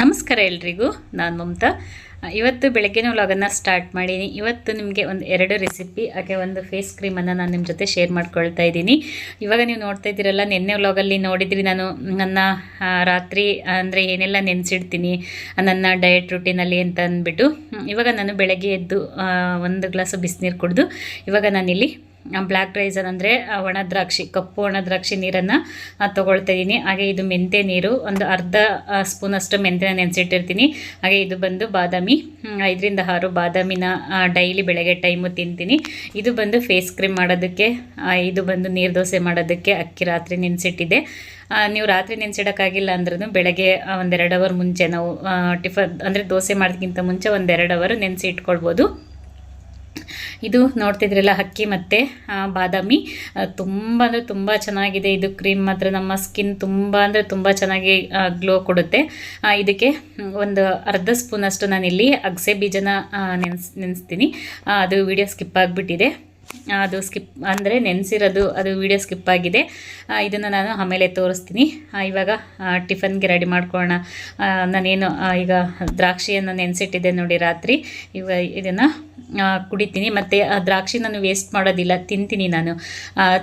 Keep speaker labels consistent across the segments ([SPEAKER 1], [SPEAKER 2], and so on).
[SPEAKER 1] ನಮಸ್ಕಾರ ಎಲ್ರಿಗೂ, ನಾನು ಮಮತಾ. ಇವತ್ತು ಬೆಳಗ್ಗೆನೇ ವ್ಲಾಗನ್ನು ಸ್ಟಾರ್ಟ್ ಮಾಡೀನಿ. ಇವತ್ತು ನಿಮಗೆ ಒಂದು ಎರಡು ರೆಸಿಪಿ ಹಾಗೆ ಒಂದು ಫೇಸ್ ಕ್ರೀಮನ್ನು ನಾನು ನಿಮ್ಮ ಜೊತೆ ಶೇರ್ ಮಾಡ್ಕೊಳ್ತಾ ಇದ್ದೀನಿ. ಇವಾಗ ನೀವು ನೋಡ್ತಾ ಇದ್ದೀರಲ್ಲ, ನಿನ್ನೆ ವ್ಲಾಗಲ್ಲಿ ನೋಡಿದ್ರಿ ನಾನು ನನ್ನ ರಾತ್ರಿ, ಅಂದರೆ ಏನೆಲ್ಲ ನೆನೆಸಿಡ್ತೀನಿ, ನನ್ನ ಡಯಟ್ ರುಟೀನಲ್ಲಿ ಅಂತ ಅಂದ್ಬಿಟ್ಟು. ಇವಾಗ ನಾನು ಬೆಳಗ್ಗೆ ಎದ್ದು ಒಂದು ಗ್ಲಾಸು ಬಿಸಿನೀರು ಕುಡಿದು, ಇವಾಗ ನಾನಿಲ್ಲಿ ಬ್ಲ್ಯಾಕ್ ರೈಸನ್ ಅಂದರೆ ಒಣ ದ್ರಾಕ್ಷಿ, ಕಪ್ಪು ಒಣ ದ್ರಾಕ್ಷಿ ನೀರನ್ನು ತೊಗೊಳ್ತಾ ಇದ್ದೀನಿ ಹಾಗೆ ಇದು ಮೆಂತೆ ನೀರು, ಒಂದು ಅರ್ಧ ಸ್ಪೂನಷ್ಟು ಮೆಂತೆನ ನೆನೆಸಿಟ್ಟಿರ್ತೀನಿ. ಹಾಗೆ ಇದು ಬಂದು ಬಾದಾಮಿ ಐದರಿಂದ ಆರು ಬಾದಾಮಿನ ಡೈಲಿ ಬೆಳಗ್ಗೆ ಟೈಮು ತಿಂತೀನಿ. ಇದು ಬಂದು ಫೇಸ್ ಕ್ರೀಮ್ ಮಾಡೋದಕ್ಕೆ ಇದು ಬಂದು ನೀರು ದೋಸೆ ಮಾಡೋದಕ್ಕೆ ಅಕ್ಕಿ ರಾತ್ರಿ ನೆನೆಸಿಟ್ಟಿದೆ ನೀವು ರಾತ್ರಿ ನೆನೆಸಿಡೋಕ್ಕಾಗಿಲ್ಲ ಅಂದ್ರೂ ಬೆಳಗ್ಗೆ ಒಂದೆರಡು ಅವರ್ ಮುಂಚೆ ನಾವು ಟಿಫನ್, ಅಂದರೆ ದೋಸೆ ಮಾಡೋದಕ್ಕಿಂತ ಮುಂಚೆ ಒಂದೆರಡು ಅವರು ನೆನೆಸಿ ಇಟ್ಕೊಳ್ಬೋದು ಇದು ನೋಡ್ತಿದ್ರಲ್ಲ ಅಕ್ಕಿ ಮತ್ತು ಬಾದಾಮಿ. ತುಂಬ ಅಂದರೆ ತುಂಬ ಚೆನ್ನಾಗಿದೆ. ಇದು ಕ್ರೀಮ್ ಮಾತ್ರ ನಮ್ಮ ಸ್ಕಿನ್ ತುಂಬ ಅಂದರೆ ತುಂಬ ಚೆನ್ನಾಗಿ ಗ್ಲೋ ಕೊಡುತ್ತೆ. ಇದಕ್ಕೆ ಒಂದು ಅರ್ಧ ಸ್ಪೂನಷ್ಟು ನಾನಿಲ್ಲಿ ಅಗಸೆ ಬೀಜನ ನೆನೆಸ್, ನೆನೆಸ್ತೀನಿ. ಅದು ವಿಡಿಯೋ ಸ್ಕಿಪ್ ಆಗಿಬಿಟ್ಟಿದೆ. ಅದು ಸ್ಕಿಪ್ ಅಂದರೆ ನೆನೆಸಿರೋದು ಅದು ವಿಡಿಯೋ ಸ್ಕಿಪ್ ಆಗಿದೆ. ಇದನ್ನು ನಾನು ಆಮೇಲೆ ತೋರಿಸ್ತೀನಿ. ಇವಾಗ ಟಿಫನ್ಗೆ ರೆಡಿ ಮಾಡ್ಕೊಳ್ಳೋಣ. ನಾನೇನು ಈಗ ದ್ರಾಕ್ಷಿಯನ್ನು ನೆನೆಸಿಟ್ಟಿದ್ದೆ ನೋಡಿ ರಾತ್ರಿ. ಇವಾಗ ಇದನ್ನು ಕುಡಿತೀನಿ. ಮತ್ತು ದ್ರಾಕ್ಷಿ ನಾನು ವೇಸ್ಟ್ ಮಾಡೋದಿಲ್ಲ, ತಿಂತೀನಿ ನಾನು.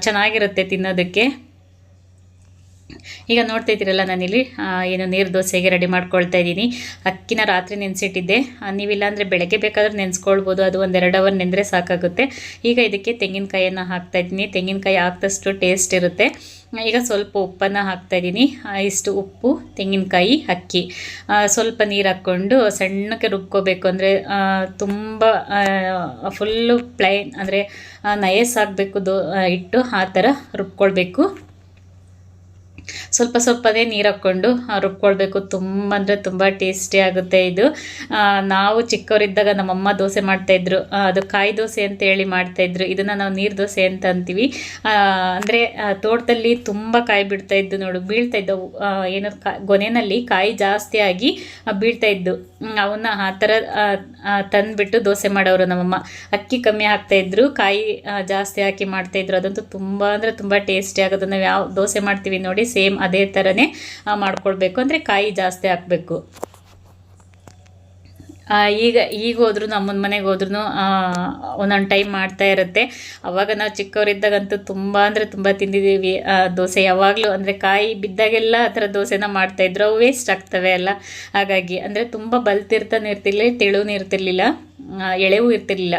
[SPEAKER 1] ಚೆನ್ನಾಗಿರುತ್ತೆ ತಿನ್ನೋದಕ್ಕೆ. ಈಗ ನೋಡ್ತಾ ಇದ್ದೀರಲ್ಲ ನಾನಿಲ್ಲಿ ಏನು ನೀರು ದೋಸೆಗೆ ರೆಡಿ ಮಾಡ್ಕೊಳ್ತಾ ಇದ್ದೀನಿ. ಅಕ್ಕಿನ ರಾತ್ರಿ ನೆನೆಸಿಟ್ಟಿದ್ದೆ. ನೀವಿಲ್ಲ ಅಂದರೆ ಬೆಳಗ್ಗೆ ಬೇಕಾದ್ರೆ ನೆನೆಸ್ಕೊಳ್ಬೋದು. ಅದು ಒಂದೆರಡು ಅವರ್ ನೆಂದರೆ ಸಾಕಾಗುತ್ತೆ. ಈಗ ಇದಕ್ಕೆ ತೆಂಗಿನಕಾಯಿಯನ್ನು ಹಾಕ್ತಾ ಇದ್ದೀನಿ. ತೆಂಗಿನಕಾಯಿ ಹಾಕ್ದಷ್ಟು ಟೇಸ್ಟ್ ಇರುತ್ತೆ. ಈಗ ಸ್ವಲ್ಪ ಉಪ್ಪನ್ನು ಹಾಕ್ತಾ ಇದ್ದೀನಿ. ಇಷ್ಟು ಉಪ್ಪು, ತೆಂಗಿನಕಾಯಿ, ಅಕ್ಕಿ. ಸ್ವಲ್ಪ ನೀರು ಹಾಕ್ಕೊಂಡು ಸಣ್ಣಕ್ಕೆ ರುಬ್ಕೋಬೇಕು. ಅಂದರೆ ತುಂಬ ಫುಲ್ಲು ಪ್ಲೈನ್ ಅಂದರೆ ನಯಸ್ ಆಗಬೇಕು ದೋ ಇಟ್ಟು ಆ ಥರ ರುಬ್ಕೊಳ್ಬೇಕು. ಸ್ವಲ್ಪ ಸ್ವಲ್ಪನೇ ನೀರು ಹಾಕ್ಕೊಂಡು ರುಬ್ಕೊಳ್ಬೇಕು. ತುಂಬ ಅಂದರೆ ತುಂಬ ಟೇಸ್ಟಿ ಆಗುತ್ತೆ ಇದು. ನಾವು ಚಿಕ್ಕವರಿದ್ದಾಗ ನಮ್ಮಮ್ಮ ದೋಸೆ ಮಾಡ್ತಾಯಿದ್ರು ಅದು ಕಾಯಿ ದೋಸೆ ಅಂತ ಹೇಳಿ ಮಾಡ್ತಾಯಿದ್ರು ಇದನ್ನು ನಾವು ನೀರು ದೋಸೆ ಅಂತ ಅಂತೀವಿ. ಅಂದರೆ ತೋಟದಲ್ಲಿ ತುಂಬ ಕಾಯಿ ಬಿಡ್ತಾ ಇದ್ದು ನೋಡು, ಬೀಳ್ತಾ ಇದ್ದವು. ಏನು ಕಾ ಗೊನೆಯಲ್ಲಿ ಕಾಯಿ ಜಾಸ್ತಿ ಆಗಿ ಬೀಳ್ತಾ ಇದ್ದು. ಅವನ್ನ ಆ ಥರ ತಂದ್ಬಿಟ್ಟು ದೋಸೆ ಮಾಡೋರು ನಮ್ಮಮ್ಮ. ಅಕ್ಕಿ ಕಮ್ಮಿ ಹಾಕ್ತಾಯಿದ್ರು ಕಾಯಿ ಜಾಸ್ತಿ ಹಾಕಿ ಮಾಡ್ತಾಯಿದ್ರು ಅದಂತೂ ತುಂಬ ಅಂದರೆ ತುಂಬ ಟೇಸ್ಟಿ ಆಗೋದು ನಾವು ಯಾವ, ದೋಸೆ ಮಾಡ್ತೀವಿ ನೋಡಿ, ಸೇಮ್ ಅದೇ ಥರನೇ ಮಾಡ್ಕೊಳ್ಬೇಕು. ಅಂದರೆ ಕಾಯಿ ಜಾಸ್ತಿ ಹಾಕಬೇಕು. ಈಗ ಈಗ ಹೋದ್ರೂ ನಮ್ಮನ ಮನೆಗೆ ಹೋದ್ರೂ ಒಂದೊಂದು ಟೈಮ್ ಮಾಡ್ತಾ ಇರುತ್ತೆ. ಅವಾಗ ನಾವು ಚಿಕ್ಕವರಿದ್ದಾಗಂತೂ ತುಂಬ, ಅಂದರೆ ತುಂಬ ತಿಂದಿದ್ದೀವಿ. ದೋಸೆ ಯಾವಾಗಲೂ, ಅಂದರೆ ಕಾಯಿ ಬಿದ್ದಾಗೆಲ್ಲ ಆ ಥರ ದೋಸೆನ ಮಾಡ್ತಾಯಿದ್ರು ಅವು ವೇಸ್ಟ್ ಆಗ್ತವೆ ಅಲ್ಲ. ಹಾಗಾಗಿ, ಅಂದರೆ ತುಂಬ ಬಲ್ತಿರ್ತಾನೆ ಇರ್ತಿರ್ಲಿಲ್ಲ ತೆಳುವೂ ಇರ್ತಿರ್ಲಿಲ್ಲ. ಎಳೆವೂ ಇರ್ತಿರಲಿಲ್ಲ.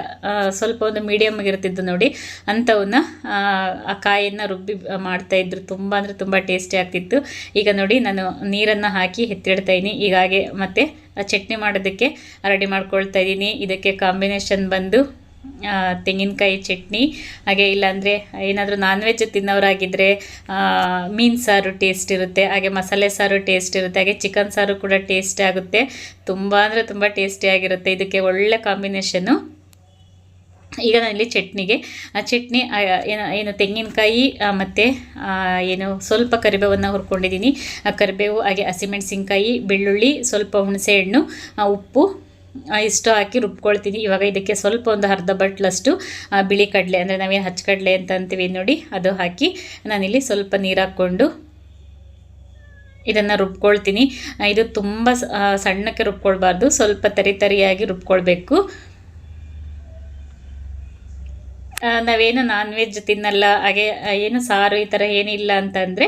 [SPEAKER 1] ಸ್ವಲ್ಪ ಒಂದು ಮೀಡಿಯಮ್ ಇರ್ತಿದ್ದು ನೋಡಿ. ಅಂಥವನ್ನ ಆ, ಕಾಯನ್ನು ರುಬ್ಬಿ ಮಾಡ್ತಾಯಿದ್ರು ತುಂಬ ಅಂದರೆ ತುಂಬ ಟೇಸ್ಟಿ ಆಗ್ತಿತ್ತು. ಈಗ ನೋಡಿ ನಾನು ನೀರನ್ನು ಹಾಕಿ ಎತ್ತಿಡ್ತಾ ಇದ್ದೀನಿ ಈಗಾಗೆ ಮತ್ತು ಚಟ್ನಿ ಮಾಡೋದಕ್ಕೆ ರೆಡಿ ಮಾಡ್ಕೊಳ್ತಾ ಇದ್ದೀನಿ ಇದಕ್ಕೆ ಕಾಂಬಿನೇಷನ್ ಬಂದು ತೆಂಗಿನಕಾಯಿ ಚಟ್ನಿ, ಹಾಗೆ ಇಲ್ಲಾಂದರೆ ಏನಾದರೂ ನಾನ್ ವೆಜ್ ತಿನ್ನೋರಾಗಿದ್ದರೆ ಮೀನು ಸಾರು ಟೇಸ್ಟ್ ಇರುತ್ತೆ, ಹಾಗೆ ಮಸಾಲೆ ಸಾರು ಟೇಸ್ಟ್ ಇರುತ್ತೆ, ಹಾಗೆ ಚಿಕನ್ ಸಾರು ಕೂಡ ಟೇಸ್ಟ್ ಆಗುತ್ತೆ. ತುಂಬ ಅಂದರೆ ತುಂಬ ಟೇಸ್ಟಿಯಾಗಿರುತ್ತೆ ಇದಕ್ಕೆ ಒಳ್ಳೆ ಕಾಂಬಿನೇಷನ್ನು ಈಗ ನಾನಿಲ್ಲಿ ಚಟ್ನಿಗೆ, ಆ ಚಟ್ನಿ ಏನು ಏನು ತೆಂಗಿನಕಾಯಿ ಮತ್ತು ಏನು ಸ್ವಲ್ಪ ಕರಿಬೇವನ್ನು ಹುರ್ಕೊಂಡಿದ್ದೀನಿ. ಆ ಕರಿಬೇವು, ಹಾಗೆ ಹಸಿಮೆಣಸಿನ್ಕಾಯಿ, ಬೆಳ್ಳುಳ್ಳಿ, ಸ್ವಲ್ಪ ಹುಣಸೆಹಣ್ಣು ಉಪ್ಪು ಇಷ್ಟು ಹಾಕಿ ರುಬ್ಕೊಳ್ತೀನಿ. ಇವಾಗ ಇದಕ್ಕೆ ಸ್ವಲ್ಪ ಒಂದು ಅರ್ಧ ಬಟ್ಲಷ್ಟು ಬಿಳಿ ಕಡಲೆ, ಅಂದರೆ ನಾವೇನು ಹಚ್ಚಕಡಲೆ ಅಂತ ಅಂತೀವಿ ನೋಡಿ, ಅದು ಹಾಕಿ ನಾನಿಲ್ಲಿ ಸ್ವಲ್ಪ ನೀರು ಹಾಕ್ಕೊಂಡು ಇದನ್ನು ರುಬ್ಕೊಳ್ತೀನಿ. ಇದು ತುಂಬ ಸಣ್ಣಕ್ಕೆ ರುಬ್ಕೊಳ್ಬಾರ್ದು, ಸ್ವಲ್ಪ ತರಿ ತರಿಯಾಗಿ ರುಬ್ಕೊಳ್ಬೇಕು. ನಾವೇನು ನಾನ್ ವೆಜ್ ತಿನ್ನಲ್ಲ, ಹಾಗೆ ಏನು ಸಾರು ಈ ಥರ ಏನಿಲ್ಲ ಅಂತಂದರೆ,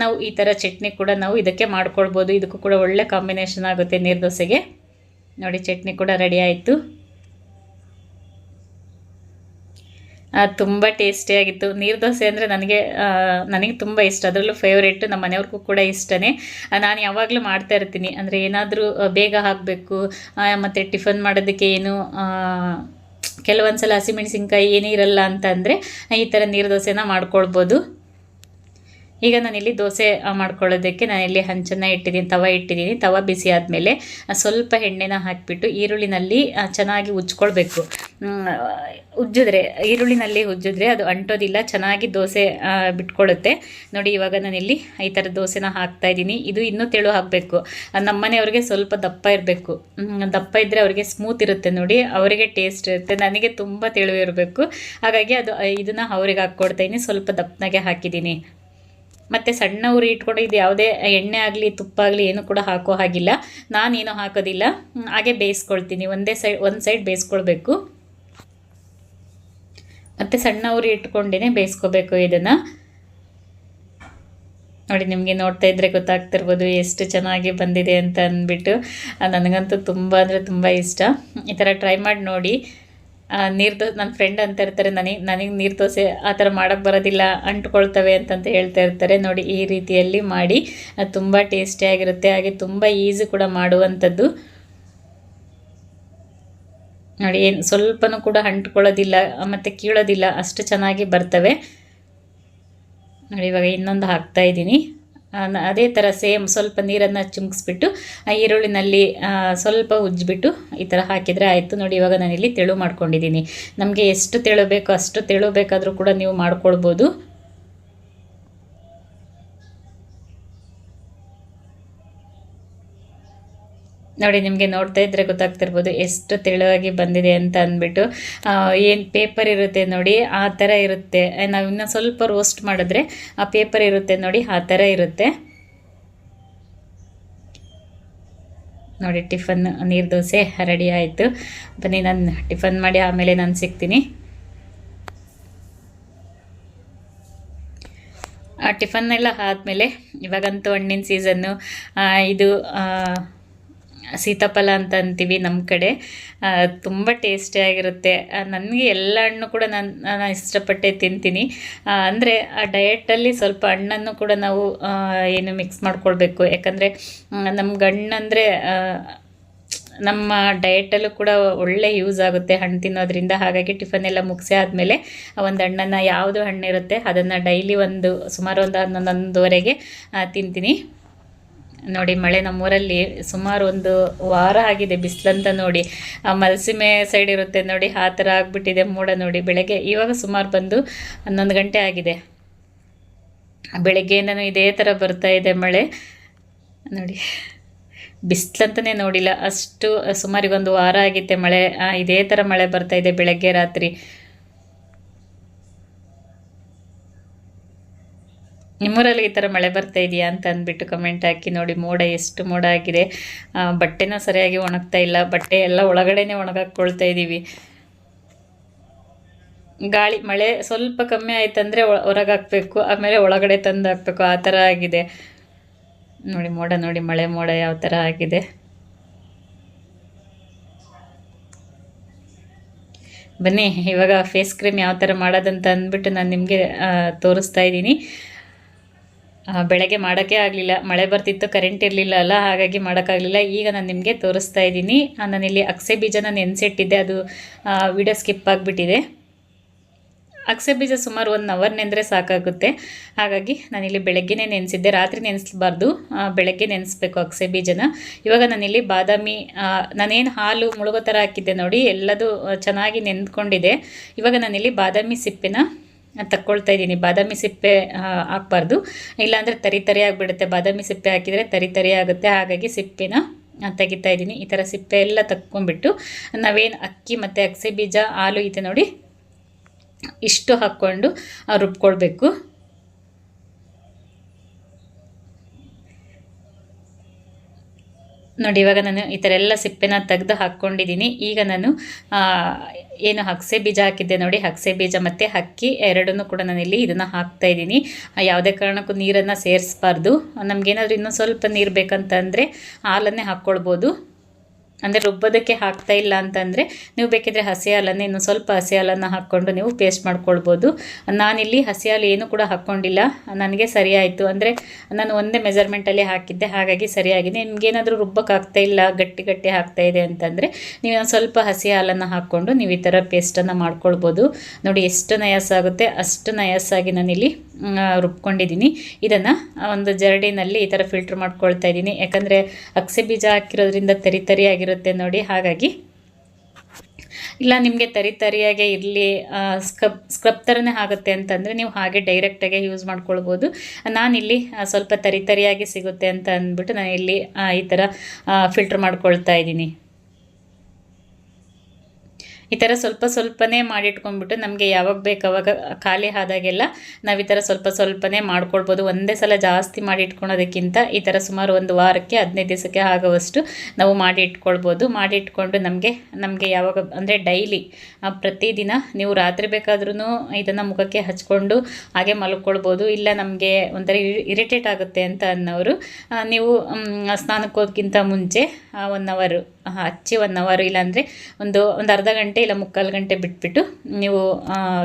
[SPEAKER 1] ನಾವು ಈ ಥರ ಚಟ್ನಿ ಕೂಡ ನಾವು ಇದಕ್ಕೆ ಮಾಡ್ಕೊಳ್ಬೋದು. ಇದಕ್ಕೂ ಕೂಡ ಒಳ್ಳೆ ಕಾಂಬಿನೇಷನ್ ಆಗುತ್ತೆ ನೀರು ದೋಸೆಗೆ. ನೋಡಿ, ಚಟ್ನಿ ಕೂಡ ರೆಡಿ ಆಯಿತು. ತುಂಬ ಟೇಸ್ಟಿಯಾಗಿತ್ತು ನೀರು ದೋಸೆ ಅಂದರೆ ನನಗೆ ನನಗೆ ತುಂಬ ಇಷ್ಟ. ಅದರಲ್ಲೂ ಫೇವ್ರೇಟ್ ನಮ್ಮ ಮನೆಯವ್ರಿಗೂ ಕೂಡ ಇಷ್ಟನೇ. ನಾನು ಯಾವಾಗಲೂ ಮಾಡ್ತಾ ಇರ್ತೀನಿ. ಅಂದರೆ ಏನಾದರೂ ಬೇಗ ಹಾಕಬೇಕು. ಮತ್ತು ಟಿಫನ್ ಮಾಡೋದಕ್ಕೆ ಏನು ಕೆಲವೊಂದು ಸಲ ಹಸಿಮೆಣಸಿನ್ಕಾಯಿ ಏನೂ ಇರಲ್ಲ ಅಂತ ಅಂದರೆ ಈ ಥರ ನೀರು ದೋಸೆನ ಮಾಡ್ಕೊಳ್ಬೋದು. ಈಗ ನಾನಿಲ್ಲಿ ದೋಸೆ ಮಾಡ್ಕೊಳ್ಳೋದಕ್ಕೆ ನಾನಿಲ್ಲಿ ಹಂಚನ್ನು ಇಟ್ಟಿದ್ದೀನಿ, ತವ ಇಟ್ಟಿದ್ದೀನಿ. ತವ ಬಿಸಿ ಆದಮೇಲೆ ಸ್ವಲ್ಪ ಎಣ್ಣೆನ ಹಾಕಿಬಿಟ್ಟು ಈರುಳ್ಳಿನಲ್ಲಿ ಚೆನ್ನಾಗಿ ಉಜ್ಕೊಳ್ಬೇಕು. ಉಜ್ಜಿದ್ರೆ, ಈರುಳ್ಳಿನಲ್ಲಿ ಉಜ್ಜಿದ್ರೆ ಅದು ಅಂಟೋದಿಲ್ಲ, ಚೆನ್ನಾಗಿ ದೋಸೆ ಬಿಟ್ಕೊಳುತ್ತೆ. ನೋಡಿ, ಇವಾಗ ನಾನಿಲ್ಲಿ ಈ ಥರ ದೋಸೆನ ಹಾಕ್ತಾ ಇದ್ದೀನಿ. ಇದು ಇನ್ನೂ ತೆಳು ಹಾಕಬೇಕು. ನಮ್ಮ ಮನೆಯವ್ರಿಗೆ ಸ್ವಲ್ಪ ದಪ್ಪ ಇರಬೇಕು. ದಪ್ಪ ಇದ್ದರೆ ಅವರಿಗೆ ಸ್ಮೂತ್ ಇರುತ್ತೆ ನೋಡಿ, ಅವರಿಗೆ ಟೇಸ್ಟ್ ಇರುತ್ತೆ, ನನಗೆ ತುಂಬ ತೆಳು ಇರಬೇಕು. ಹಾಗಾಗಿ ಅದು ಇದನ್ನು ಅವ್ರಿಗೆ ಹಾಕ್ಕೊಡ್ತಾಯಿದ್ದೀನಿ ಸ್ವಲ್ಪ ದಪ್ಪನಾಗೆ ಹಾಕಿದ್ದೀನಿ. ಮತ್ತು ಸಣ್ಣ ಉರಿ ಇಟ್ಕೊಂಡು ಇದು ಯಾವುದೇ ಎಣ್ಣೆ ಆಗಲಿ, ತುಪ್ಪ ಆಗಲಿ ಏನು ಕೂಡ ಹಾಕೋ ಹಾಗಿಲ್ಲ. ನಾನೇನು ಹಾಕೋದಿಲ್ಲ. ಹಾಗೆ ಬೇಯಿಸ್ಕೊಳ್ತೀನಿ. ಒಂದೇ ಸೈಡ್ ಒಂದು ಸೈಡ್ ಬೇಯಿಸ್ಕೊಳ್ಬೇಕು. ಮತ್ತು ಸಣ್ಣ ಉರಿ ಇಟ್ಕೊಂಡೇ ಬೇಯಿಸ್ಕೋಬೇಕು ಇದನ್ನು. ನೋಡಿ, ನಿಮಗೆ ನೋಡ್ತಾ ಇದ್ರೆ ಗೊತ್ತಾಗ್ತಿರ್ಬೋದು ಎಷ್ಟು ಚೆನ್ನಾಗಿ ಬಂದಿದೆ ಅಂತ ಅಂದ್ಬಿಟ್ಟು. ನನಗಂತೂ ತುಂಬ ಅಂದರೆ ತುಂಬ ಇಷ್ಟ. ಈ ಥರ ಟ್ರೈ ಮಾಡಿ ನೋಡಿ. ನೀರು ನನ್ನ ಫ್ರೆಂಡ್ ಅಂತ ಇರ್ತಾರೆ ನನಗೆ ನನಗೆ ನೀರು ದೋಸೆ ಆ ಥರ ಮಾಡೋಕ್ಕೆ ಬರೋದಿಲ್ಲ ಅಂಟ್ಕೊಳ್ತವೆ ಅಂತಂತ ಹೇಳ್ತಾ ಇರ್ತಾರೆ. ನೋಡಿ ಈ ರೀತಿಯಲ್ಲಿ ಮಾಡಿ ಅದು ತುಂಬ ಟೇಸ್ಟಿಯಾಗಿರುತ್ತೆ ಹಾಗೆ ತುಂಬ ಈಸಿ ಕೂಡ ಮಾಡುವಂಥದ್ದು. ನೋಡಿ ಏನು ಸ್ವಲ್ಪನೂ ಕೂಡ ಅಂಟ್ಕೊಳ್ಳೋದಿಲ್ಲ ಮತ್ತು ಕೀಳೋದಿಲ್ಲ ಅಷ್ಟು ಚೆನ್ನಾಗಿ ಬರ್ತವೆ. ನೋಡಿ ಇವಾಗ ಇನ್ನೊಂದು ಹಾಕ್ತಾ ಇದ್ದೀನಿ. ಆ, ನ- ಅದೇ ಥರ ಸೇಮ್ ಸ್ವಲ್ಪ ನೀರನ್ನು ಚುಮ್ಕಿಸ್ಬಿಟ್ಟು ಈರುಳ್ಳಿನಲ್ಲಿ ಸ್ವಲ್ಪ ಉಜ್ಜಿಬಿಟ್ಟು ಈ ಥರ ಹಾಕಿದರೆ ಆಯಿತು. ನೋಡಿ, ಇವಾಗ ನಾನಿಲ್ಲಿ ತೆಳು ಮಾಡ್ಕೊಂಡಿದ್ದೀನಿ. ನಮಗೆ ಎಷ್ಟು ತೆಳು ಬೇಕೋ ಅಷ್ಟು ತೆಳು ಬೇಕಾದರೂ ಕೂಡ ನೀವು ಮಾಡ್ಕೊಳ್ಬೋದು. ನೋಡಿ, ನಿಮಗೆ ನೋಡ್ತಾ ಇದ್ರೆ ಗೊತ್ತಾಗ್ತಿರ್ಬೋದು ಎಷ್ಟು ತೆಳುವಾಗಿ ಬಂದಿದೆ ಅಂತ ಅಂದ್ಬಿಟ್ಟು ಏನು ಪೇಪರ್ ಇರುತ್ತೆ ನೋಡಿ, ಆ ಥರ ಇರುತ್ತೆ. ನಾವು ಇನ್ನೂ ಸ್ವಲ್ಪ ರೋಸ್ಟ್ ಮಾಡಿದ್ರೆ ಆ ಪೇಪರ್ ಇರುತ್ತೆ ನೋಡಿ, ಆ ಥರ ಇರುತ್ತೆ. ನೋಡಿ, ಟಿಫನ್, ನೀರು ದೋಸೆ ರೆಡಿ ಆಯಿತು. ಬನ್ನಿ, ನಾನು ಟಿಫನ್ ಮಾಡಿ ಆಮೇಲೆ ನಾನು ಸಿಗ್ತೀನಿ. ಆ ಟಿಫನ್ನೆಲ್ಲ ಆದಮೇಲೆ, ಇವಾಗಂತೂ ಹಣ್ಣಿನ ಸೀಸನ್ನು ಇದು ಸೀತಾಫಲ ಅಂತ ಅಂತೀವಿ ನಮ್ಮ ಕಡೆ. ತುಂಬ ಟೇಸ್ಟಿಯಾಗಿರುತ್ತೆ ನನಗೆ ಎಲ್ಲ ಹಣ್ಣು ಕೂಡ ನಾನು ನಾನು ಇಷ್ಟಪಟ್ಟೆ ತಿಂತೀನಿ. ಅಂದರೆ ಆ ಡಯಟಲ್ಲಿ ಸ್ವಲ್ಪ ಹಣ್ಣನ್ನು ಕೂಡ ನಾವು ಏನು ಮಿಕ್ಸ್ ಮಾಡ್ಕೊಳ್ಬೇಕು. ಯಾಕಂದರೆ ನಮ್ಗೆ ಹಣ್ಣಂದರೆ ನಮ್ಮ ಡಯೆಟಲ್ಲೂ ಕೂಡ ಒಳ್ಳೆ ಯೂಸ್ ಆಗುತ್ತೆ ಹಣ್ಣು ತಿನ್ನೋದ್ರಿಂದ. ಹಾಗಾಗಿ ಟಿಫನ್ ಎಲ್ಲ ಮುಗಿಸಿ ಆದಮೇಲೆ ಒಂದು ಹಣ್ಣನ್ನು ಯಾವುದು ಹಣ್ಣಿರುತ್ತೆ ಅದನ್ನು ಡೈಲಿ ಒಂದು ಸುಮಾರು ಒಂದು ಹನ್ನೊಂದೊಂದುವರೆಗೆ ತಿಂತೀನಿ. ನೋಡಿ, ಮಳೆ ನಮ್ಮೂರಲ್ಲಿ ಸುಮಾರು ಒಂದು ವಾರ ಆಗಿದೆ ಬಿಸಿಲಂತ ನೋಡಿ. ಆ ಮಲ್ಸಿಮೆ ಸೈಡ್ ಇರುತ್ತೆ ನೋಡಿ, ಆ ಥರ ಆಗಿಬಿಟ್ಟಿದೆ ಮೋಡ ನೋಡಿ. ಬೆಳಗ್ಗೆ ಇವಾಗ ಸುಮಾರು ಬಂದು ಹನ್ನೊಂದು ಗಂಟೆ ಆಗಿದೆ. ಬೆಳಗ್ಗೆಯಿಂದನೂ ಇದೇ ಥರ ಬರ್ತಾ ಇದೆ ಮಳೆ. ನೋಡಿ ಬಿಸಿಲಂತಲೇ ನೋಡಿಲ್ಲ. ಅಷ್ಟು ಸುಮಾರಿಗೊಂದು ವಾರ ಆಗಿತ್ತೆ ಮಳೆ. ಇದೇ ಥರ ಮಳೆ ಬರ್ತಾ ಇದೆ ಬೆಳಗ್ಗೆ ರಾತ್ರಿ. ನಿಮ್ಮೂರಲ್ಲಿ ಈ ಥರ ಮಳೆ ಬರ್ತಾ ಇದೆಯಾ ಅಂತ ಅಂದ್ಬಿಟ್ಟು ಕಮೆಂಟ್ ಹಾಕಿ ನೋಡಿ, ಮೋಡ ಎಷ್ಟು ಮೋಡ ಆಗಿದೆ. ಬಟ್ಟೆನ ಸರಿಯಾಗಿ ಒಣಗ್ತಾ ಇಲ್ಲ. ಬಟ್ಟೆ ಎಲ್ಲ ಒಳಗಡೆನೇ ಒಣಗಾಕ್ಕೊಳ್ತಾ ಇದ್ದೀವಿ ಗಾಳಿ, ಮಳೆ ಸ್ವಲ್ಪ ಕಮ್ಮಿ ಆಯ್ತಂದರೆ ಹೊರಗೆ ಹಾಕ್ಬೇಕು ಆಮೇಲೆ ಒಳಗಡೆ ತಂದು ಹಾಕ್ಬೇಕು ಆ ಥರ ಆಗಿದೆ. ನೋಡಿ, ಮೋಡ ನೋಡಿ, ಮಳೆ ಮೋಡ ಯಾವ ಥರ ಆಗಿದೆ. ಬನ್ನಿ, ಇವಾಗ ಫೇಸ್ ಕ್ರೀಮ್ ಯಾವ ಥರ ಮಾಡೋದಂತ ಅಂದ್ಬಿಟ್ಟು ನಾನು ನಿಮಗೆ ತೋರಿಸ್ತಾ ಇದ್ದೀನಿ. ಬೆಳಗ್ಗೆ ಮಾಡೋಕ್ಕೆ ಆಗಲಿಲ್ಲ. ಮಳೆ ಬರ್ತಿತ್ತು ಕರೆಂಟ್ ಇರಲಿಲ್ಲ ಅಲ್ಲ, ಹಾಗಾಗಿ ಮಾಡೋಕ್ಕಾಗಲಿಲ್ಲ ಈಗ ನಾನು ನಿಮಗೆ ತೋರಿಸ್ತಾ ಇದ್ದೀನಿ. ನಾನಿಲ್ಲಿ ಅಕ್ಸೆ ಬೀಜನ ನೆನೆಸಿಟ್ಟಿದ್ದೆ ಅದು ವಿಡಿಯೋ ಸ್ಕಿಪ್ ಆಗಿಬಿಟ್ಟಿದೆ. ಅಕ್ಸೆ ಬೀಜ ಸುಮಾರು ಒನ್ ಅವರ್ ನೆಂದರೆ ಸಾಕಾಗುತ್ತೆ. ಹಾಗಾಗಿ ನಾನಿಲ್ಲಿ ಬೆಳಗ್ಗೆನೇ ನೆನೆಸಿದ್ದೆ. ರಾತ್ರಿ ನೆನೆಸ್ಬಾರ್ದು. ಬೆಳಗ್ಗೆ ನೆನೆಸ್ಬೇಕು ಅಕ್ಸೆ ಬೀಜನ. ಇವಾಗ ನಾನಿಲ್ಲಿ ಬಾದಾಮಿ ನಾನೇನು ಹಾಲು ಮುಳುಗೋ ಥರ ಹಾಕಿದ್ದೆ ನೋಡಿ, ಎಲ್ಲದು ಚೆನ್ನಾಗಿ ನೆಂದ್ಕೊಂಡಿದೆ ಇವಾಗ ನಾನಿಲ್ಲಿ ಬಾದಾಮಿ ಸಿಪ್ಪೆನ ತಕ್ಕೊಳ್ತಾ ಇದ್ದೀನಿ. ಬಾದಾಮಿ ಸಿಪ್ಪೆ ಹಾಕ್ಬಾರ್ದು. ಇಲ್ಲಾಂದರೆ ತರಿ ತರಿ ಆಗಿಬಿಡುತ್ತೆ. ಬಾದಾಮಿ ಸಿಪ್ಪೆ ಹಾಕಿದರೆ ತರಿ ತರಿ ಆಗುತ್ತೆ. ಹಾಗಾಗಿ ಸಿಪ್ಪೆನ ತೆಗಿತಾ ಇದ್ದೀನಿ. ಈ ಥರ ಸಿಪ್ಪೆ ಎಲ್ಲ ತಕ್ಕೊಂಡ್ಬಿಟ್ಟು ನಾವೇನು ಅಕ್ಕಿ ಮತ್ತು ಅಗಸೆ ಬೀಜ ಹಾಲು ಇದೆ ನೋಡಿ ಇಷ್ಟು ಹಾಕ್ಕೊಂಡು ರುಬ್ಕೊಳ್ಬೇಕು. ನೋಡಿ, ಇವಾಗ ನಾನು ಈ ಥರ ಎಲ್ಲ ಸಿಪ್ಪೆನ ತೆಗೆದು ಹಾಕ್ಕೊಂಡಿದ್ದೀನಿ ಈಗ ನಾನು ಏನು ಹಕ್ಸೆ ಬೀಜ ಹಾಕಿದ್ದೆ ನೋಡಿ ಹಕ್ಸೆ ಬೀಜ ಮತ್ತು ಅಕ್ಕಿ ಎರಡನ್ನೂ ಕೂಡ ನಾನಿಲ್ಲಿ ಇದನ್ನು ಹಾಕ್ತಾ ಇದ್ದೀನಿ ಯಾವುದೇ ಕಾರಣಕ್ಕೂ ನೀರನ್ನು ಸೇರಿಸ್ಬಾರ್ದು. ನಮಗೇನಾದ್ರೂ ಇನ್ನೂ ಸ್ವಲ್ಪ ನೀರು ಬೇಕಂತಂದರೆ ಹಾಲನ್ನೇ ಹಾಕ್ಕೊಳ್ಬೋದು ಅಂದರೆ ರುಬ್ಬೋದಕ್ಕೆ ಹಾಕ್ತಾ ಇಲ್ಲ ಅಂತಂದರೆ ನೀವು ಬೇಕಿದ್ರೆ ಹಸಿ ಹಾಲನ್ನು, ಇನ್ನು ಸ್ವಲ್ಪ ಹಸಿ ಹಾಲನ್ನು ಹಾಕ್ಕೊಂಡು ನೀವು ಪೇಸ್ಟ್ ಮಾಡ್ಕೊಳ್ಬೋದು. ನಾನಿಲ್ಲಿ ಹಸಿ ಹಾಲು ಏನೂ ಕೂಡ ಹಾಕ್ಕೊಂಡಿಲ್ಲ. ನನಗೆ ಸರಿಯಾಯಿತು ಅಂದರೆ ನಾನು ಒಂದೇ ಮೆಜರ್ಮೆಂಟಲ್ಲಿ ಹಾಕಿದ್ದೆ. ಹಾಗಾಗಿ ಸರಿಯಾಗಿದೆ ನಿಮಗೇನಾದರೂ ರುಬ್ಬಕ್ಕೆ ಆಗ್ತಾ ಇಲ್ಲ, ಗಟ್ಟಿ ಗಟ್ಟಿ ಹಾಕ್ತಾ ಇದೆ ಅಂತಂದರೆ ನೀವು ಸ್ವಲ್ಪ ಹಸಿ ಹಾಲನ್ನು ಹಾಕ್ಕೊಂಡು ನೀವು ಈ ಥರ ಪೇಸ್ಟನ್ನು ಮಾಡ್ಕೊಳ್ಬೋದು. ನೋಡಿ, ಎಷ್ಟು ನಯಸ್ಸಾಗುತ್ತೆ ಅಷ್ಟು ನಯಸ್ಸಾಗಿ ನಾನಿಲ್ಲಿ ರುಬ್ಕೊಂಡಿದ್ದೀನಿ. ಇದನ್ನು ಒಂದು ಜರಡಿನಲ್ಲಿ ಈ ಥರ ಫಿಲ್ಟ್ರ್ ಮಾಡ್ಕೊಳ್ತಾ ಇದ್ದೀನಿ. ಯಾಕಂದರೆ ಅಗಸೆ ಬೀಜ ಹಾಕಿರೋದ್ರಿಂದ ತರಿ ತರಿ ಆಗಿರುತ್ತೆ ನೋಡಿ, ಹಾಗಾಗಿ. ಇಲ್ಲ, ನಿಮಗೆ ತರಿ ತರಿಯಾಗೆ ಇರಲಿ ಸ್ಕ್ರಬ್ ಸ್ಕ್ರಬ್ ಥರನೇ ಆಗುತ್ತೆ ಅಂತಂದರೆ ನೀವು ಹಾಗೆ ಡೈರೆಕ್ಟಾಗೆ ಯೂಸ್ ಮಾಡ್ಕೊಳ್ಬೋದು. ನಾನಿಲ್ಲಿ ಸ್ವಲ್ಪ ತರಿ ತರಿಯಾಗಿ ಸಿಗುತ್ತೆ ಅಂತ ಅಂದ್ಬಿಟ್ಟು ನಾನು ಇಲ್ಲಿ ಈ ಥರ ಫಿಲ್ಟ್ರ್ ಮಾಡ್ಕೊಳ್ತಾ ಇದ್ದೀನಿ. ಈ ಥರ ಸ್ವಲ್ಪ ಸ್ವಲ್ಪನೇ ಮಾಡಿಟ್ಕೊಂಡ್ಬಿಟ್ಟು ನಮಗೆ ಯಾವಾಗ ಬೇಕು ಅವಾಗ ಖಾಲಿ ಆದಾಗೆಲ್ಲ ನಾವು ಈ ಥರ ಸ್ವಲ್ಪ ಸ್ವಲ್ಪನೇ ಮಾಡ್ಕೊಳ್ಬೋದು. ಒಂದೇ ಸಲ ಜಾಸ್ತಿ ಮಾಡಿ ಇಟ್ಕೊಳೋದಕ್ಕಿಂತ ಈ ಥರ ಸುಮಾರು ಒಂದು ವಾರಕ್ಕೆ, ಹದಿನೈದು ದಿವಸಕ್ಕೆ ಆಗುವಷ್ಟು ನಾವು ಮಾಡಿ ಇಟ್ಕೊಳ್ಬೋದು ಮಾಡಿ ಇಟ್ಕೊಂಡು ನಮಗೆ ನಮಗೆ ಯಾವಾಗ ಅಂದರೆ ಡೈಲಿ ಪ್ರತಿದಿನ ನೀವು ರಾತ್ರಿ ಬೇಕಾದ್ರೂ ಇದನ್ನು ಮುಖಕ್ಕೆ ಹಚ್ಕೊಂಡು ಹಾಗೆ ಮಲ್ಕೊಳ್ಬೋದು. ಇಲ್ಲ ನಮಗೆ ಒಂಥರ ಇರಿಟೇಟ್ ಆಗುತ್ತೆ ಅಂತ ಅನ್ನೋರು ನೀವು ಸ್ನಾನಕ್ಕೆ ಮುಂಚೆ ಒನ್ ಅವರು ಹಚ್ಚಿ ಒನ್ ಅವರು ಇಲ್ಲಾಂದರೆ ಒಂದು ಒಂದು ಅರ್ಧ ಗಂಟೆ ಇಲ್ಲ ಮುಕ್ಕಾಲು ಗಂಟೆ ಬಿಟ್ಬಿಟ್ಟು ನೀವು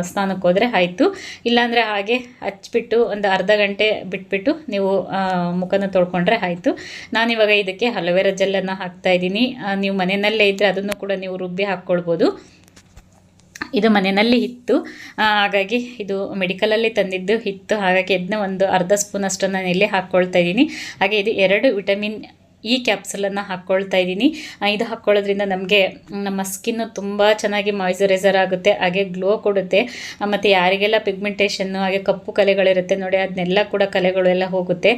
[SPEAKER 1] ಸ್ನಾನಕ್ಕೆ ಹೋದರೆ ಆಯಿತು. ಇಲ್ಲಾಂದರೆ ಹಾಗೆ ಹಚ್ಬಿಟ್ಟು ಒಂದು ಅರ್ಧ ಗಂಟೆ ಬಿಟ್ಬಿಟ್ಟು ನೀವು ಮುಖನ ತೊಳ್ಕೊಂಡ್ರೆ ಆಯಿತು. ನಾನಿವಾಗ ಇದಕ್ಕೆ ಅಲೋವೆರಾ ಜೆಲ್ಲನ್ನು ಹಾಕ್ತಾ ಇದ್ದೀನಿ. ನೀವು ಮನೆಯಲ್ಲೇ ಇದ್ದರೆ ಅದನ್ನು ಕೂಡ ನೀವು ರುಬ್ಬಿ ಹಾಕ್ಕೊಳ್ಬೋದು. ಇದು ಮನೆಯಲ್ಲಿ ಇತ್ತು ಹಾಗಾಗಿ ಇದು ಮೆಡಿಕಲಲ್ಲಿ ತಂದಿದ್ದು ಇತ್ತು ಹಾಗಾಗಿ ಇದನ್ನ ಒಂದು ಅರ್ಧ ಸ್ಪೂನ್ ಅಷ್ಟನ್ನು ನಾನು ಇಲ್ಲಿ ಹಾಕ್ಕೊಳ್ತಾ ಇದ್ದೀನಿ. ಹಾಗೆ ಇದು ಎರಡು ವಿಟಮಿನ್ ಈ ಕ್ಯಾಪ್ಸಲನ್ನು ಹಾಕ್ಕೊಳ್ತಾ ಇದ್ದೀನಿ. ಇದು ಹಾಕ್ಕೊಳ್ಳೋದ್ರಿಂದ ನಮಗೆ ನಮ್ಮ ಸ್ಕಿನ್ನು ತುಂಬ ಚೆನ್ನಾಗಿ ಮಾಯ್ಚರೈಸರ್ ಆಗುತ್ತೆ, ಹಾಗೆ ಗ್ಲೋ ಕೊಡುತ್ತೆ. ಮತ್ತು ಯಾರಿಗೆಲ್ಲ ಪಿಗ್ಮೆಂಟೇಷನ್ನು ಹಾಗೆ ಕಪ್ಪು ಕಲೆಗಳಿರುತ್ತೆ ನೋಡಿ ಅದನ್ನೆಲ್ಲ ಕೂಡ ಕಲೆಗಳು ಎಲ್ಲ ಹೋಗುತ್ತೆ.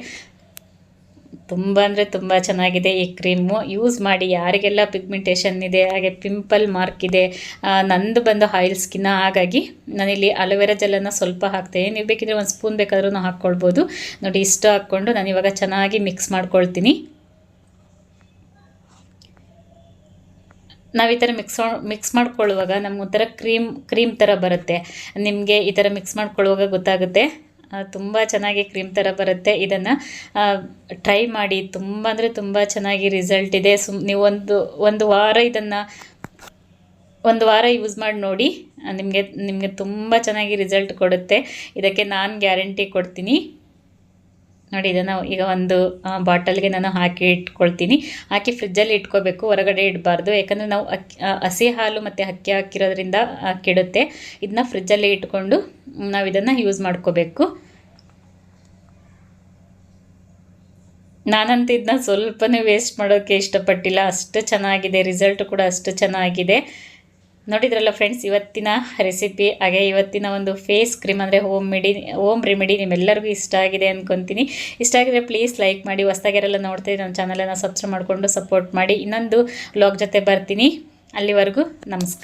[SPEAKER 1] ತುಂಬ ಅಂದರೆ ತುಂಬ ಚೆನ್ನಾಗಿದೆ ಈ ಕ್ರೀಮು ಯೂಸ್ ಮಾಡಿ, ಯಾರಿಗೆಲ್ಲ ಪಿಗ್ಮೆಂಟೇಷನ್ ಇದೆ, ಹಾಗೆ ಪಿಂಪಲ್ ಮಾರ್ಕ್ ಇದೆ ನಂದು ಬಂದು ಆಯಿಲ್ ಸ್ಕಿನ್ನ ಹಾಗಾಗಿ ನಾನಿಲ್ಲಿ ಅಲೋವೆರಾ ಜೆಲ್ಲನ್ನು ಸ್ವಲ್ಪ ಹಾಕ್ತೇನೆ. ನೀವು ಬೇಕಿದ್ರೆ ಒಂದು ಸ್ಪೂನ್ ಬೇಕಾದ್ರೂ ಹಾಕ್ಕೊಳ್ಬೋದು ನೋಡಿ, ಇಷ್ಟು ಹಾಕ್ಕೊಂಡು ನಾನು ಇವಾಗ ಚೆನ್ನಾಗಿ ಮಿಕ್ಸ್ ಮಾಡ್ಕೊಳ್ತೀನಿ. ನಾವು ಈ ಥರ ಮಿಕ್ಸ್ ಮಿಕ್ಸ್ ಮಾಡ್ಕೊಳ್ಳುವಾಗ ನಮ್ಗೆ ಒಂಥರ ಕ್ರೀಮ್ ಕ್ರೀಮ್ ಥರ ಬರುತ್ತೆ. ನಿಮಗೆ ಈ ಥರ ಮಿಕ್ಸ್ ಮಾಡ್ಕೊಳ್ಳುವಾಗ ಗೊತ್ತಾಗುತ್ತೆ. ತುಂಬ ಚೆನ್ನಾಗಿ ಕ್ರೀಮ್ ಥರ ಬರುತ್ತೆ. ಇದನ್ನು ಟ್ರೈ ಮಾಡಿ ತುಂಬ ಅಂದರೆ ತುಂಬ ಚೆನ್ನಾಗಿ ರಿಸಲ್ಟ್ ಇದೆ. ಸುಮ್, ನೀವು ಒಂದು ಒಂದು ವಾರ ಇದನ್ನು, ಒಂದು ವಾರ ಯೂಸ್ ಮಾಡಿ ನೋಡಿ ನಿಮಗೆ ನಿಮಗೆ ತುಂಬ ಚೆನ್ನಾಗಿ ರಿಸಲ್ಟ್ ಕೊಡುತ್ತೆ. ಇದಕ್ಕೆ ನಾನು ಗ್ಯಾರಂಟಿ ಕೊಡ್ತೀನಿ. ನೋಡಿ, ಇದನ್ನು ಈಗ ಒಂದು ಬಾಟಲ್ಗೆ ನಾನು ಹಾಕಿ ಇಟ್ಕೊಳ್ತೀನಿ. ಹಾಕಿ ಫ್ರಿಜ್ಜಲ್ಲಿ ಇಟ್ಕೋಬೇಕು, ಹೊರಗಡೆ ಇಡಬಾರ್ದು. ಯಾಕಂದರೆ ನಾವು ಅಕ್ಕಿ ಹಸಿ ಹಾಲು ಮತ್ತು ಅಕ್ಕಿ ಹಾಕಿರೋದ್ರಿಂದ ಕೆಡುತ್ತೆ. ಇದನ್ನ ಫ್ರಿಜ್ಜಲ್ಲಿ ಇಟ್ಕೊಂಡು ನಾವು ಇದನ್ನು ಯೂಸ್ ಮಾಡ್ಕೋಬೇಕು. ನಾನಂತೂ ಇದನ್ನ ಸ್ವಲ್ಪನೇ ವೇಸ್ಟ್ ಮಾಡೋಕ್ಕೆ ಇಷ್ಟಪಟ್ಟಿಲ್ಲ. ಅಷ್ಟು ಚೆನ್ನಾಗಿದೆ ರಿಸಲ್ಟ್ ಕೂಡ ಅಷ್ಟು ಚೆನ್ನಾಗಿದೆ. ನೋಡಿದ್ರಲ್ಲ ಫ್ರೆಂಡ್ಸ್ ಇವತ್ತಿನ ರೆಸಿಪಿ ಹಾಗೆ ಇವತ್ತಿನ ಒಂದು ಫೇಸ್ ಕ್ರೀಮ್ ಅಂದರೆ ಹೋಮ್ ಮೆಡಿ ಹೋಮ್ ರೆಮಿಡಿ ನಿಮ್ಮೆಲ್ಲರಿಗೂ ಇಷ್ಟ ಆಗಿದೆ ಅಂದ್ಕೊತೀನಿ ಇಷ್ಟ ಆಗಿದ್ರೆ ಪ್ಲೀಸ್ ಲೈಕ್ ಮಾಡಿ, ಹೊಸ್ದಾಗೆಲ್ಲ ನೋಡ್ತಾ ಇದ್ರೆ ನಮ್ಮ ಚಾನಲನ್ನು ಸಬ್ಸ್ಕ್ರೈಬ್ ಮಾಡಿಕೊಂಡು ಸಪೋರ್ಟ್ ಮಾಡಿ. ಇನ್ನೊಂದು ಬ್ಲಾಗ್ ಜೊತೆ ಬರ್ತೀನಿ. ಅಲ್ಲಿವರೆಗೂ ನಮಸ್ಕಾರ.